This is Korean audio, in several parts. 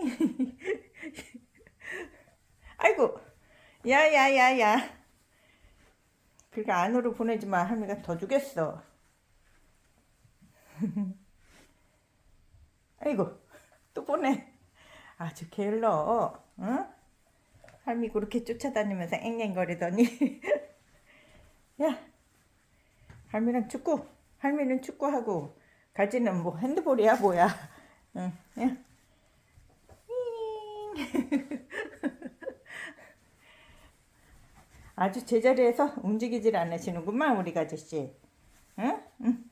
아이고, 야야야야. 그렇게 안으로 보내지 마. 할미가 더 주겠어. 아이고, 또 보내. 아주 게을러. 응? 할미 그렇게 쫓아다니면서 앵앵거리더니. 야, 할미랑 축구. 할미는 축구하고 가지는 뭐 핸드볼이야 뭐야. 응, 야. 아주 제자리에서 움직이질 않으시는구만 우리 아저씨. 응? 응.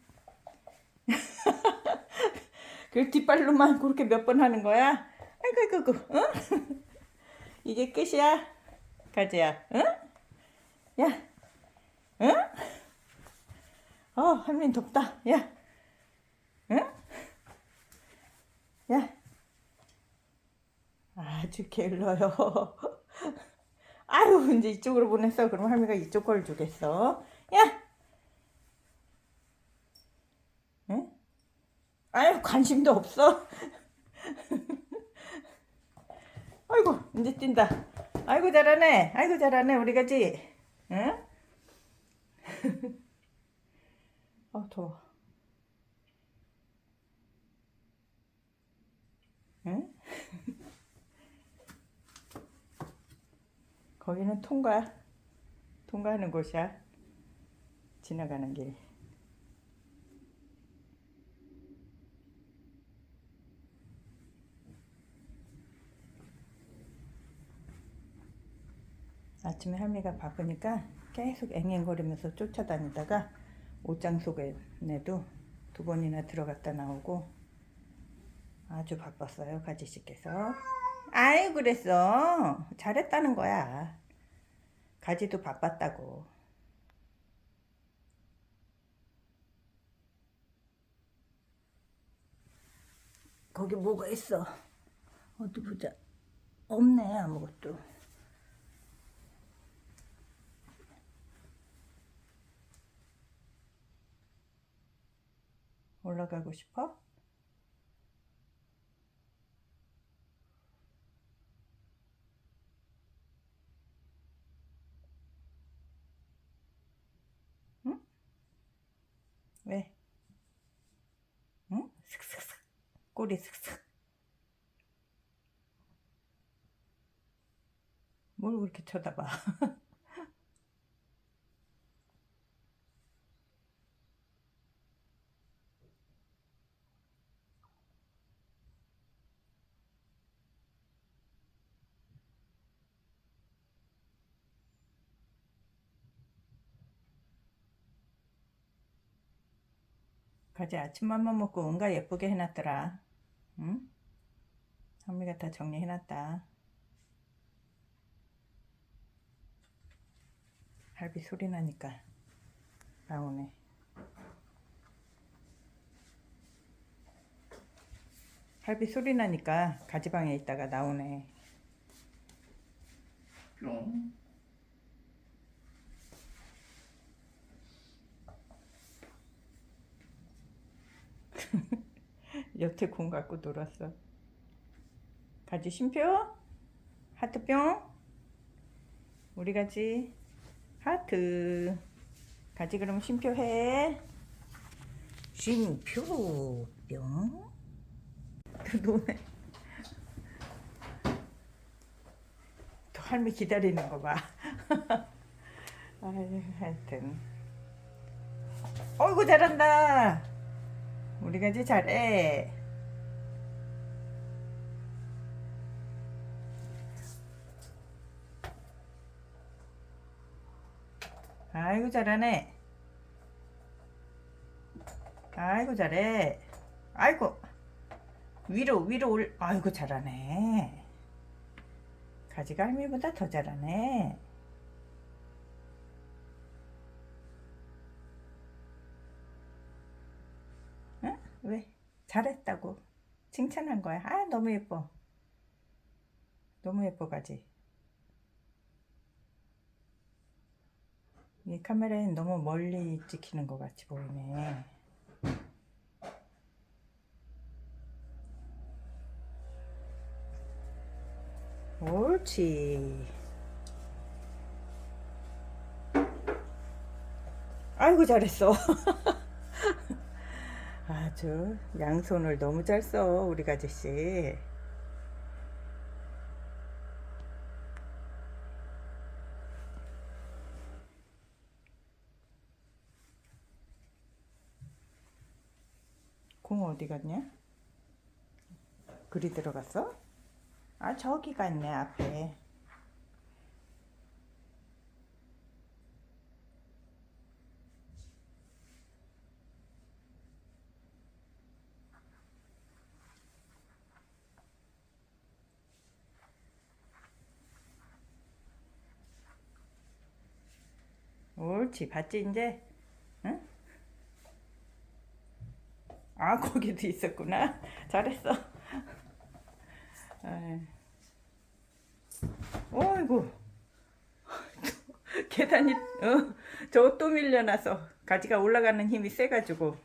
그 뒷발로만 그렇게 몇 번 하는 거야? 아이고 아이고. 응? 이게 끝이야? 가지야. 응? 야. 응? 어, 할머니 덥다. 야. 응? 야. 아주 게을러요. 아유, 이제 이쪽으로 보냈어. 그럼 할머니가 이쪽 걸 주겠어. 야! 응? 아유, 관심도 없어. 아이고, 이제 뛴다. 아이고, 잘하네. 아이고, 잘하네. 우리 가지. 응? 아, 더워. 응? 거기는 통과, 통과하는 곳이야. 지나가는 길. 아침에 할미가 바쁘니까 계속 앵앵거리면서 쫓아다니다가 옷장 속에도 두 번이나 들어갔다 나오고 아주 바빴어요 가지씨께서 아이 그랬어. 잘했다는 거야. 가지도 바빴다고. 거기 뭐가 있어? 어디 보자. 없네 아무것도. 올라가고 싶어? 응? 왜? 응? 슥슥슥 꼬리 슥슥. 뭘 그렇게 쳐다봐? 가지 아침밥만 먹고 응가 예쁘게 해놨더라. 응? 현미가 다 정리해놨다. 할비 소리 나니까 나오네. 할비 소리 나니까 가지방에 있다가 나오네. 뿅. 여태 공 갖고 놀았어. 가지 쉼표? 하트뿅? 우리 가지 하트. 가지 그럼 쉼표 해. 쉼표 뿅. 또 노네. 또 할미 기다리는 거 봐. 아유, 하여튼. 어이구 잘한다. 우리 가지 잘해. 아이고 잘하네. 아이고 잘해. 아이고 위로 위로 올. 아이고 잘하네. 가지가 할미보다 더 잘하네. 응? 왜? 잘했다고. 칭찬한 거야. 아, 너무 예뻐. 너무 예뻐, 가지. 이 카메라엔 너무 멀리 찍히는 것 같이 보이네. 옳지. 아이고 잘했어. 아주 양손을 너무 잘 써, 우리 아저씨. 공 어디 갔냐? 글이 들어갔어? 아 저기 갔네 앞에. 옳지 봤지 이제? 아 거기도 있었구나 잘했어. 어이구 계단이 어, 저 또 밀려나서 가지가 올라가는 힘이 세가지고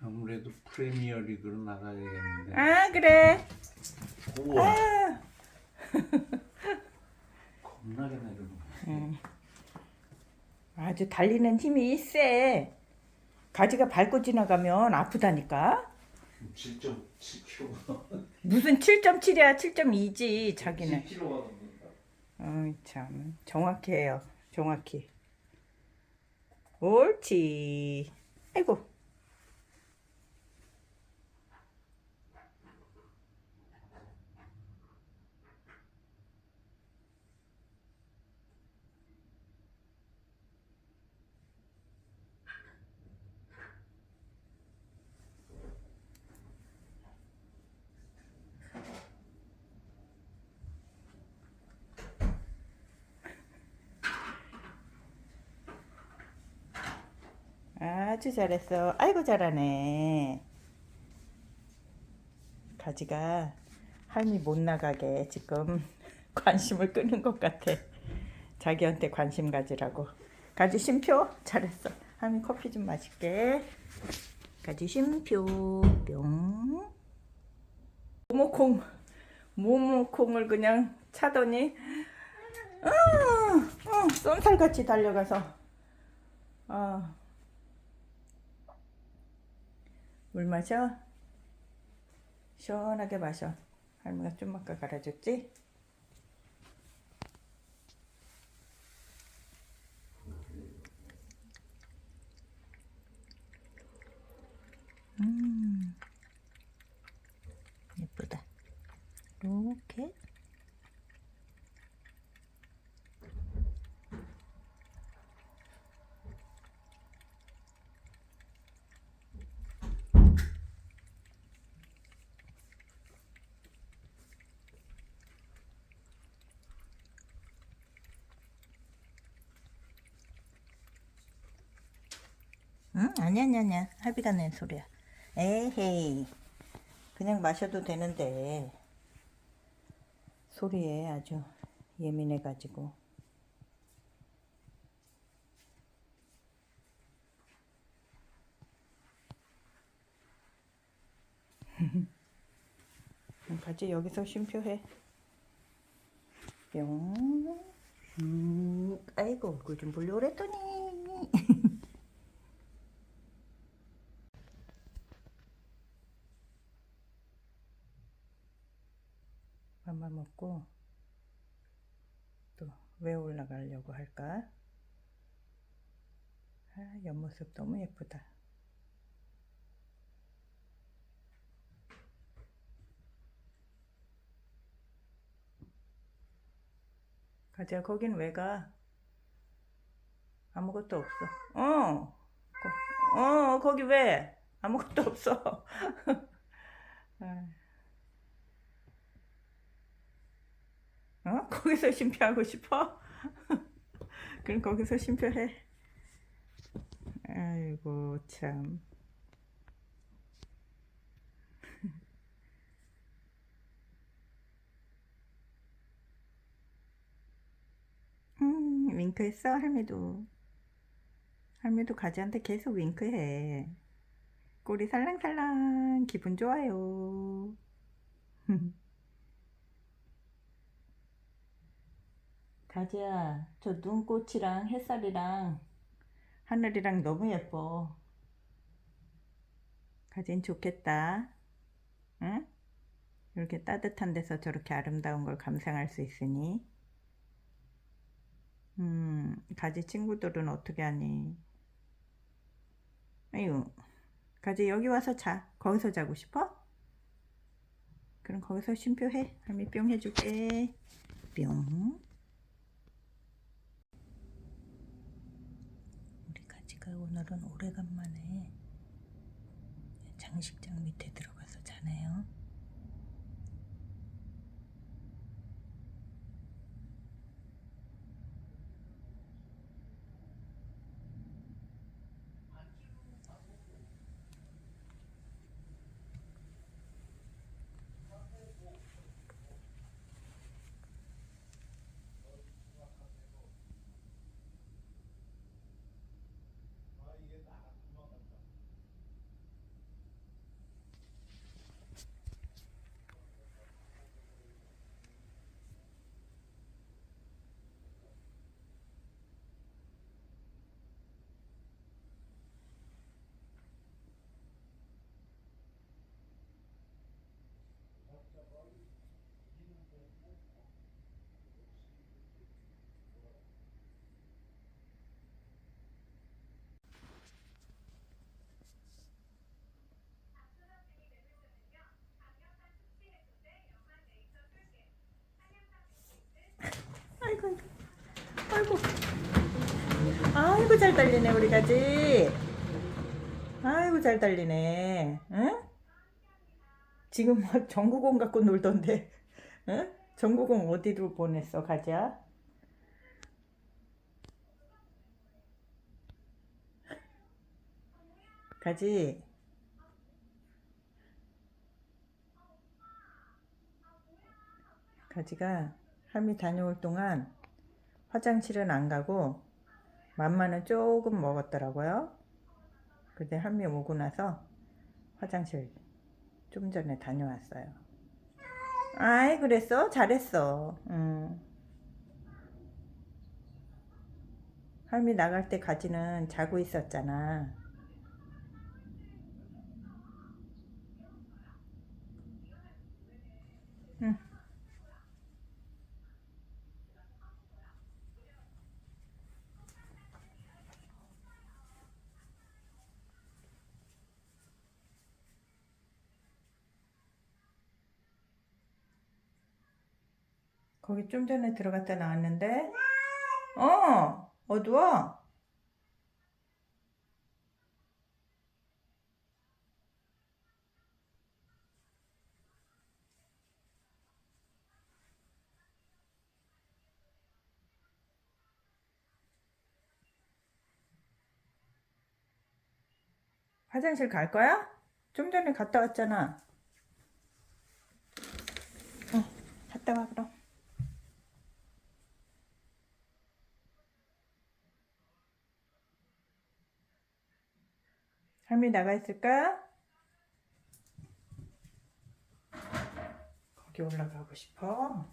아무래도 프리미어 리그로 나가야겠는데. 아 그래 우와, 아, 겁나게 내려놓. 음. 아주 달리는 힘이 세 가지가 밟고 지나가면 아프다니까. 7.7kg. 무슨 7.7이야 7.2지 자기는. 7kg가 넘는다. 어이 참. 정확해요 정확히. 옳지. 아이고 아주 잘했어. 아이고 잘하네. 가지가 할미 못 나가게 지금 관심을 끄는 것 같아. 자기한테 관심 가지라고. 가지 심표? 잘했어. 할미 커피 좀 마실게. 가지 심표. 뿅. 모모콩. 모모콩을 그냥 차더니 어, 어, 쏜살같이 달려가서. 어. 물 마셔? 시원하게 마셔. 할머니가 좀 아까 갈아줬지? 음, 예쁘다. 이렇게. 응? 아니야, 아니야, 아니야. 할비가 낸 소리야. 에헤이. 그냥 마셔도 되는데. 소리에 아주 예민해가지고. 같이 여기서 쉼표해. 뿅. 슉. 아이고, 얼굴 좀 보려고 그랬더니. 먹고 또 왜 올라가려고 할까? 아, 옆모습 너무 예쁘다. 가자, 거긴 왜 가? 아무것도 없어. 어, 거, 어, 거기 왜? 아무것도 없어. 아. 어? 거기서 쉼표하고 싶어? 그럼 거기서 쉼표해. 아이고 참. 음, 윙크했어 할미도. 할미도 가지한테 계속 윙크해. 꼬리 살랑살랑 기분 좋아요. 가지야, 저 눈꽃이랑 햇살이랑 하늘이랑 너무 예뻐. 가진 좋겠다. 응? 이렇게 따뜻한 데서 저렇게 아름다운 걸 감상할 수 있으니. 음, 가지 친구들은 어떻게 하니? 아유, 가지 여기 와서 자. 거기서 자고 싶어? 그럼 거기서 쉼표해. 할미 뿅 해줄게. 뿅. 가지가 오늘은 오래간만에 장식장 밑에 들어가서 자네요. 아이고, 아이고, 잘 달리네 우리 가지. 아이고 잘 달리네. 응? 지금 막 전구공 갖고 놀던데, 응? 전구공 어디로 보냈어 가지야? 가지. 가지가 할미 다녀올 동안 화장실은 안 가고 맘마는 조금 먹었더라고요. 근데 할미 오고 나서 화장실 좀 전에 다녀왔어요. 아이 그랬어? 잘했어. 응. 할미 나갈 때 가지는 자고 있었잖아. 응. 거기 좀 전에 들어갔다 나왔는데, 어, 어두워. 화장실 갈 거야? 좀 전에 갔다 왔잖아. 어, 갔다 와, 그럼. 할미 나가 있을까? 거기 올라가고 싶어?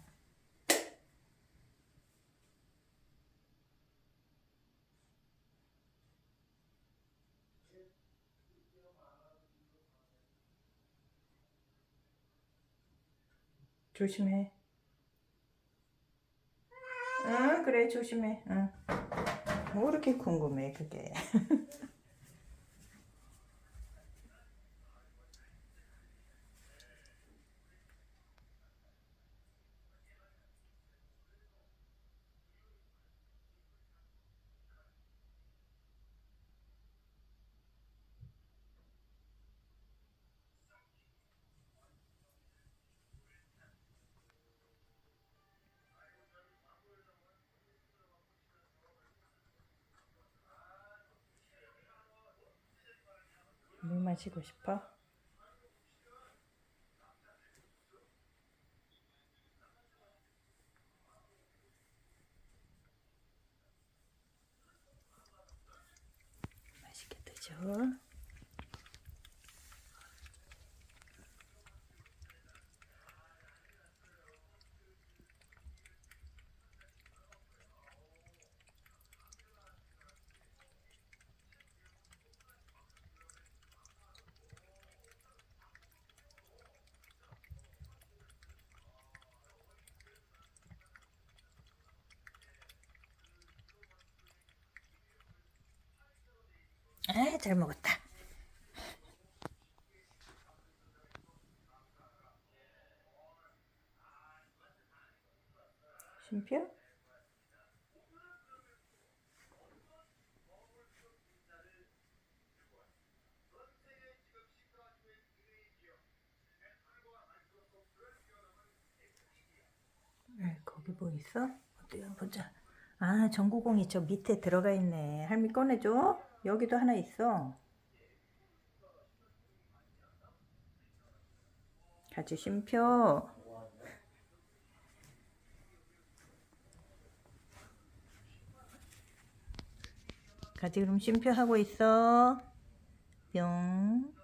조심해. 응, 그래, 조심해. 응. 뭐 이렇게 궁금해, 그게. 물 마시고 싶어? 맛있게 드 잘 먹었다. 쉼표? 네, 거기 뭐 있어? 한번 보자. 아, 전구공이 저 밑에 들어가 있네. 할미 꺼내줘. 여기도 하나 있어. 가지 쉼표. 가지 그럼 쉼표 하고 있어. 뿅.